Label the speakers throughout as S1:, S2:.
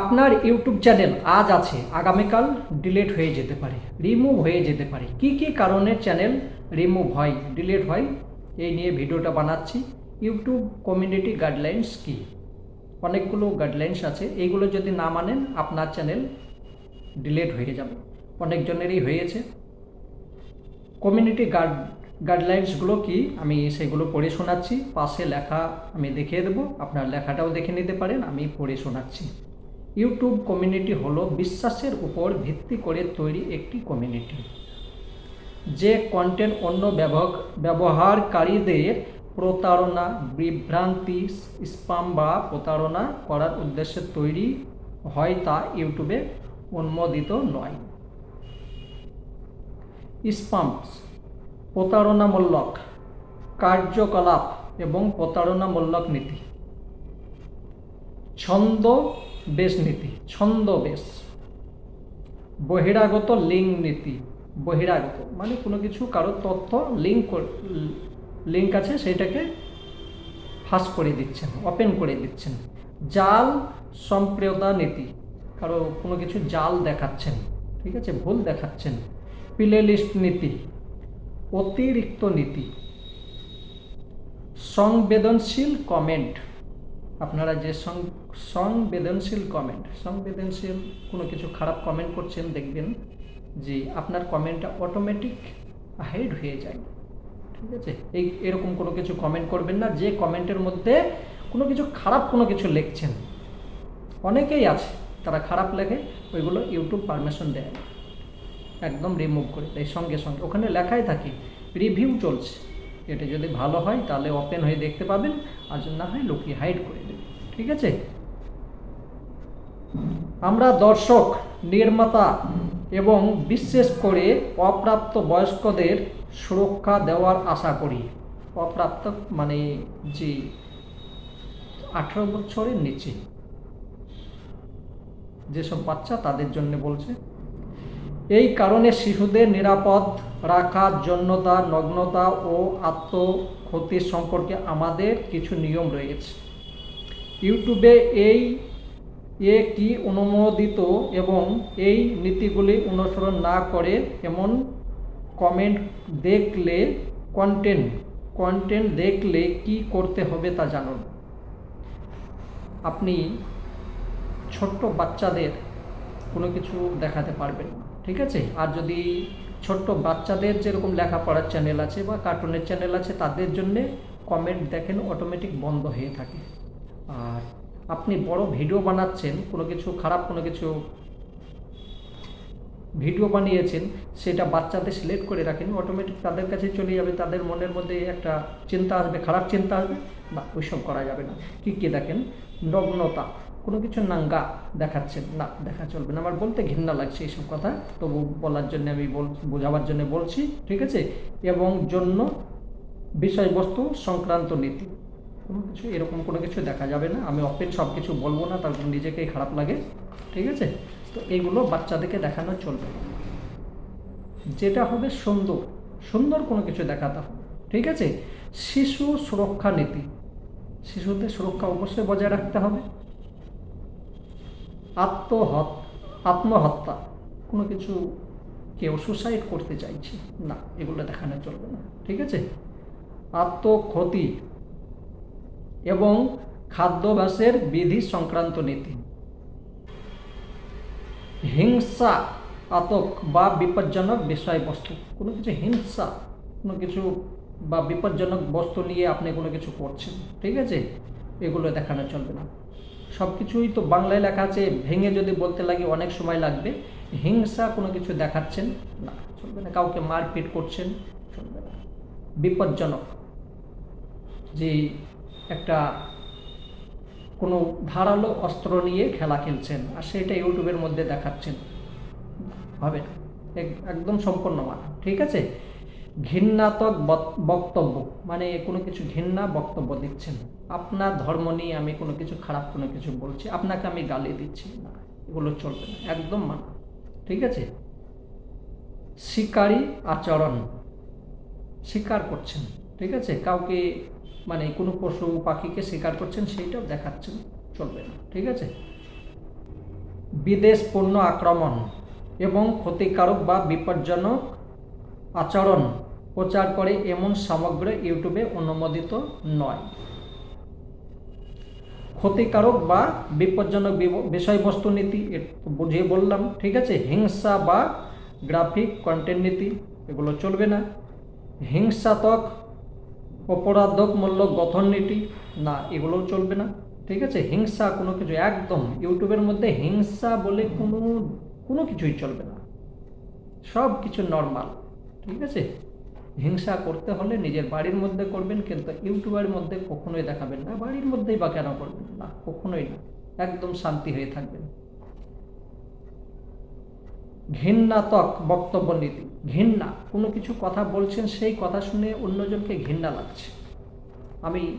S1: আপনার YouTube channel আজ আছে, আগামীকাল ডিলেট হয়ে যেতে পারে, রিমুভ হয়ে যেতে পারে। কি কি কারণে চ্যানেল রিমুভ হয়, ডিলেট হয়, এই নিয়ে ভিডিওটা বানাচ্ছি। ইউটিউব কমিউনিটি গাইডলাইন্স কি? অনেকগুলো গাইডলাইন্স আছে, এইগুলো যদি না মানেন, আপনার চ্যানেল ডিলেট হয়ে যাবে। অনেকজনেরই হয়েছে। কমিউনিটি গাইড, গাইডলাইন্সগুলো কি? আমি সেগুলো পড়ে শোনাচ্ছি, পাশে লেখা আমি দেখিয়ে দেবো, আপনার লেখাটাও দেখে নিতে পারেন, আমি পড়ে শোনাচ্ছি। ইউটিউব কমিউনিটি হলো বিশ্বাসের উপর ভিত্তি করে তৈরি একটি কমিউনিটি, যে কন্টেন্ট অন্য ব্যবহার ব্যবহারকারীদের প্রতারণা, বিভ্রান্তি স্পাম বা প্রতারণা করার উদ্দেশ্যে তৈরি হয় তা ইউটিউবে অনুমোদিত নয়। স্পাম্পস প্রতারণামূলক কার্যকলাপ এবং প্রতারণামূলক নীতি। ছন্দ বেশ নীতি, ছন্দ বেশ। বহিরাগত লিঙ্ক নীতি, বহিরাগত মানে কোনো কিছু কারও তথ্য লিঙ্ক লিঙ্ক আছে সেটাকে ফাঁস করে দিচ্ছেন, ওপেন করে দিচ্ছেন। জাল সম্প্রদা নীতি, কারও কোনো কিছু জাল দেখাচ্ছেন, ঠিক আছে, ভুল দেখাচ্ছেন। প্লে লিস্ট নীতি, অতিরিক্ত নীতি। সংবেদনশীল কমেন্ট আপনারা যে সংবেদনশীল কমেন্ট সংবেদনশীল কোনো কিছু খারাপ কমেন্ট করছেন, দেখবেন যে আপনার কমেন্টটা অটোমেটিক হাইড হয়ে যায়। ঠিক আছে? এই, এরকম কোনো কিছু কমেন্ট করবেন না, যে কমেন্টের মধ্যে কোনো কিছু খারাপ কোনো কিছু লিখছেন। অনেকেই আছে, তারা খারাপ লেখে, ওইগুলো ইউটিউব পারমিশন দেয় না। একদম রিমুভ করে দেয়, সঙ্গে সঙ্গে। ওখানে লেখাই থাকে রিভিউ চলছে। এটা যদি ভালো হয়, তাহলে ওপেন হয়ে দেখতে পাবেন, আর না হয় লুকিয়ে হাইড করে দেবে ঠিক আছে? আমরা দর্শক, নির্মাতা এবং বিশেষ করে অপ্রাপ্ত বয়স্কদের সুরক্ষা দেওয়ার আশা করি। অপ্রাপ্ত মানে যে আঠেরো বছরের নিচে। যেসব বাচ্চা তাদের জন্য বলছে এই কারণে শিশুদের নিরাপদ রাখার জন্যতা নগ্নতা ও আত্মক্ষতির সম্পর্কে আমাদের কিছু নিয়ম রয়েছে। ইউটিউবে এই এ কি অনুমোদিত এবং এই নীতিগুলি অনুসরণ না করে এমন কমেন্ট দেখলে, কন্টেন্ট কন্টেন্ট দেখলে কি করতে হবে তা জানুন। আপনি ছোট্ট বাচ্চাদের কোনো কিছু দেখাতে পারবেন, ঠিক আছে? আর যদি ছোট্ট বাচ্চাদের যেরকম লেখাপড়ার চ্যানেল আছে বা কার্টুনের চ্যানেল আছে, তাদের জন্যে কমেন্ট দেখেন অটোমেটিক বন্ধ হয়ে থাকে। আর আপনি বড় ভিডিও বানাচ্ছেন, কোনো কিছু খারাপ, কোনো কিছু ভিডিও বানিয়েছেন, সেটা বাচ্চাদের সিলেক্ট করে রাখেন অটোমেটিক তাদের কাছে চলে যাবে, তাদের মনের মধ্যে একটা চিন্তা আসবে, খারাপ চিন্তা আসবে, না, ওইসব করা যাবে না। কী কী দেখেন? নগ্নতা। কোনো কিছু নাঙ্গা দেখাচ্ছেন না, দেখা চলবে না। আমার বলতে ঘৃণা লাগছে এইসব কথা। তবু বলার জন্য আমি বোঝাবার জন্য বলছি, ঠিক আছে? এবং জন্য বিষয়বস্তু সংক্রান্ত নীতি। কোনো কিছু, এরকম কোনো কিছু দেখা যাবে না। আমি অপেন সব কিছু বলব না তারপর নিজেকেই খারাপ লাগে, ঠিক আছে? তো এইগুলো বাচ্চাদেরকে দেখানো চলবে। যেটা হবে সুন্দর। সুন্দর কোনো কিছু দেখাতে হবে, ঠিক আছে? শিশু সুরক্ষা নীতি। শিশুদের সুরক্ষা অবশ্যই বজায় রাখতে হবে। আত্মহত, আত্মহত্যা, কোনো কিছু কেউ সুসাইড করতে চাইছে? না, এগুলো দেখানো চলবে না, ঠিক আছে? আত্মক্ষতি এবং খাদ্যাভ্যাসের বিধি সংক্রান্ত নীতি। হিংসা, আতক বা বিপজ্জনক বিষয়বস্তু, কোনো কিছু হিংসা, কোনো কিছু বা বিপজ্জনক বস্তু নিয়ে আপনি কোনো কিছু করছেন, ঠিক আছে? এগুলো দেখানো চলবে না। সব কিছুই তো বাংলায় লেখা আছে, ভেঙে যদি বলতে লাগে অনেক সময় লাগবে। হিংসা কোনো কিছু দেখাচ্ছেন না, চলবে না, কাউকে মারপিট করছেন, চলবে না। বিপজ্জনক। যে একটা কোনো ধারালো অস্ত্র নিয়ে খেলা খেলছেন, আর সেটা ইউটিউবের মধ্যে দেখাচ্ছেন। হবে একদম সম্পূর্ণ মানা। ঠিক আছে? ঘৃণাত্মক বক- বক্তব্য মানে কোনো কিছু ঘৃণা বক্তব্য দিচ্ছেন। আপনার ধর্ম নিয়ে আমি কোনো কিছু খারাপ কোনো কিছু বলছি, আপনাকে আমি গালি দিচ্ছি না, এগুলো চলবে না, একদম মানা ঠিক আছে? শিকারী আচরণ, শিকার করছেন, ঠিক আছে? কাউকে মানে কোনো পশু পাখিকে শিকার করছেন, সেইটাও দেখাচ্ছেন, চলবে না, ঠিক আছে? বিদেশ পণ্য আক্রমণ এবং ক্ষতিকারক বা বিপজ্জনক আচরণ প্রচার করে এমন সামগ্র ইউটিউবে অনুমোদিত নয়। ক্ষতিকারক বা বিপজ্জনক বিষয়বস্তু নীতি বুঝিয়ে বললাম, ঠিক আছে? হিংসা বা গ্রাফিক কন্টেন্ট নীতি, এগুলো চলবে না। হিংসাত্মক, অপরাধমূলক গঠন নীতি, না, এগুলোও চলবে না। ঠিক আছে? হিংসা কোনো কিছু, একদম। ইউটিউবের মধ্যে হিংসা বলে কোনো কোনো কিছুই চলবে না। সব কিছু নর্মাল ঠিক আছে? হিংসা করতে হলে নিজের বাড়ির মধ্যে করবেন, কিন্তু ইউটিউবের মধ্যে কখনোই দেখাবেন না। বাড়ির মধ্যেই বা কেন করবেন না? কখনোই না। একদম শান্তি হয়ে থাকবেন। ঘৃণাত্মক বক্তব্য নীতি। ঘৃণা। কোনো কিছু কথা বলছেন, সেই কথা শুনে অন্যজনকে ঘৃণা লাগছে। আমি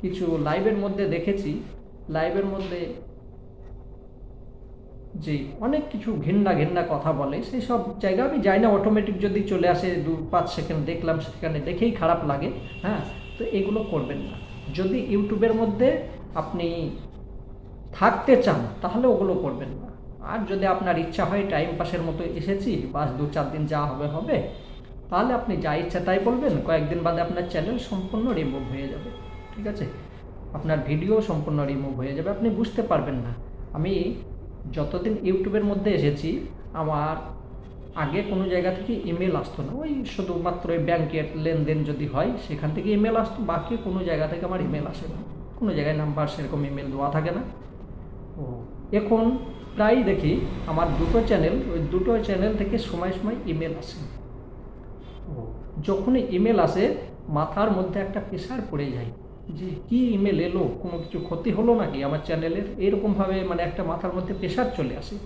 S1: কিছু লাইভের মধ্যে দেখেছি। লাইভের মধ্যে যে অনেক কিছু ঘেন্না ঘেন্না কথা বলে, সেই সব জায়গা আমি যাই না অটোমেটিক যদি চলে আসে দু পাঁচ সেকেন্ড দেখলাম, সেখানে দেখেই খারাপ লাগে হ্যাঁ? তো এগুলো করবেন না। যদি ইউটিউবের মধ্যে আপনি থাকতে চান, তাহলে ওগুলো করবেন না। আর যদি আপনার ইচ্ছা হয় টাইম পাসের মতো এসেছি, বাস দু চার দিন যা হবে হবে, তাহলে আপনি যা ইচ্ছা তাই বলবেন, কয়েকদিন বাদে আপনার চ্যানেল সম্পূর্ণ রিমুভ হয়ে যাবে, ঠিক আছে? আপনার ভিডিও সম্পূর্ণ রিমুভ হয়ে যাবে, আপনি বুঝতে পারবেন না। আমি যতদিন ইউটিউবের মধ্যে এসেছি, আমার আগে কোনো জায়গা থেকে ইমেল আসতো না। ওই শুধুমাত্র ওই ব্যাংকের লেনদেন যদি হয়, সেখান থেকে ইমেল আসতো। বাকি কোনো জায়গা থেকে আমার ইমেল আসে না। কোনো জায়গায় নাম্বার সেরকম ইমেল দেওয়া থাকে না। ও, এখন প্রায় দেখি আমার দুটো চ্যানেল ওই দুটো চ্যানেল থেকে সময় সময় ইমেল আসে। ও, যখনই ইমেল আসে, মাথার মধ্যে একটা প্রেশার পড়ে যায়। যে কি ইমেল এলো, কোনো কিছু ক্ষতি হলো নাকি আমার চ্যানেলের এরকমভাবে মানে একটা মাথার মধ্যে প্রেশার চলে আসে।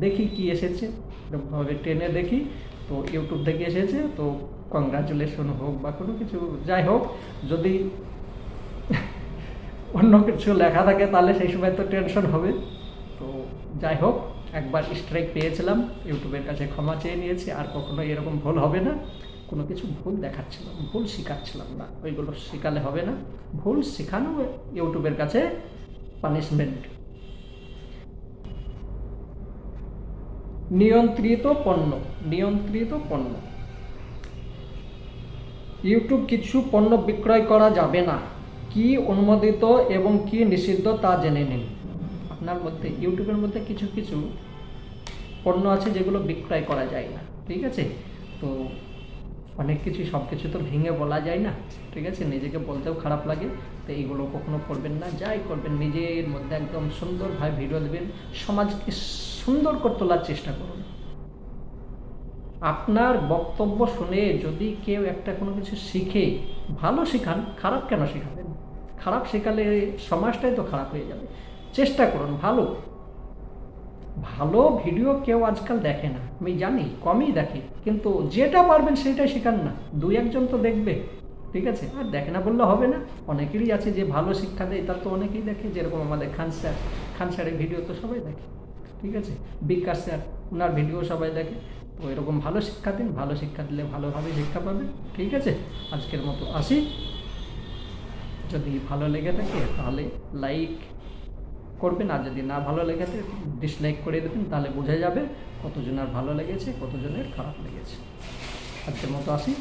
S1: দেখি কি এসেছে। এরকমভাবে ট্রেনে দেখি, তো ইউটিউব থেকে এসেছে, তো কংগ্রাচুলেশন হোক বা কোনো কিছু, যাই হোক, যদি অন্য কিছু লেখা থাকে তাহলে সেই সময় তো টেনশন হবে। তো যাই হোক, একবার স্ট্রাইক পেয়েছিলাম। ইউটিউবের কাছে ক্ষমা চেয়ে নিয়েছি, আর কখনো এরকম ভুল হবে না। কোনো কিছু ভুল দেখাচ্ছিলাম, ভুল শেখাচ্ছিলাম না। ওইগুলো শেখালে হবে না। ভুল শেখানো ইউটিউবের কাছে পানিশমেন্ট নিয়ন্ত্রিত পণ্য নিয়ন্ত্রিত পণ্য। ইউটিউব কিছু পণ্য বিক্রয় করা যাবে না। কি অনুমোদিত এবং কি নিষিদ্ধ তা জেনে নিন। আপনার মধ্যে, ইউটিউবের মধ্যে কিছু কিছু পণ্য আছে যেগুলো বিক্রয় করা যায় না। ঠিক আছে? তো অনেক কিছু সব কিছু তো ভেঙে বলা যায় না, ঠিক আছে? নিজেকে বলতেও খারাপ লাগে, তো এইগুলো কখনো করবেন না, যাই করবেন, নিজের মধ্যে একদম সুন্দরভাবে ভিডিও দেবেন, সমাজকে সুন্দর করে তোলার চেষ্টা করুন। আপনার বক্তব্য শুনে যদি কেউ একটা কোনো কিছু শিখে, ভালো শেখান, খারাপ কেন শেখাবেন? খারাপ শেখালে সমাজটাই তো খারাপ হয়ে যাবে। চেষ্টা করুন, ভালো। ভালো ভিডিও কেউ আজকাল দেখে না। আমি জানি, কমই দেখে। কিন্তু যেটা পারবেন সেটাই শেখান না। দুই একজন তো দেখবে, ঠিক আছে? আর দেখে না বললে হবে না। অনেকেরই আছে যে ভালো শিক্ষা দেয়, তার তো অনেকেই দেখে। যেরকম আমাদের খান স্যার, খান স্যারের ভিডিও তো সবাই দেখে, ঠিক আছে? বিকাশ স্যার ওনার ভিডিও সবাই দেখে। তো এরকম ভালো শিক্ষা দিন, ভালো শিক্ষা দিলে ভালোভাবে শিক্ষা পাবে ঠিক আছে? আজকের মতো আসি। যদি ভালো লেগে থাকে তাহলে লাইক করবেন, আর যদি না ভালো লেগে থাকে ডিসলাইক করে দেবেন, তাহলে বোঝা যাবে কতজনের ভালো লেগেছে, কতজনের খারাপ লেগেছে। আজকের মতো আসি।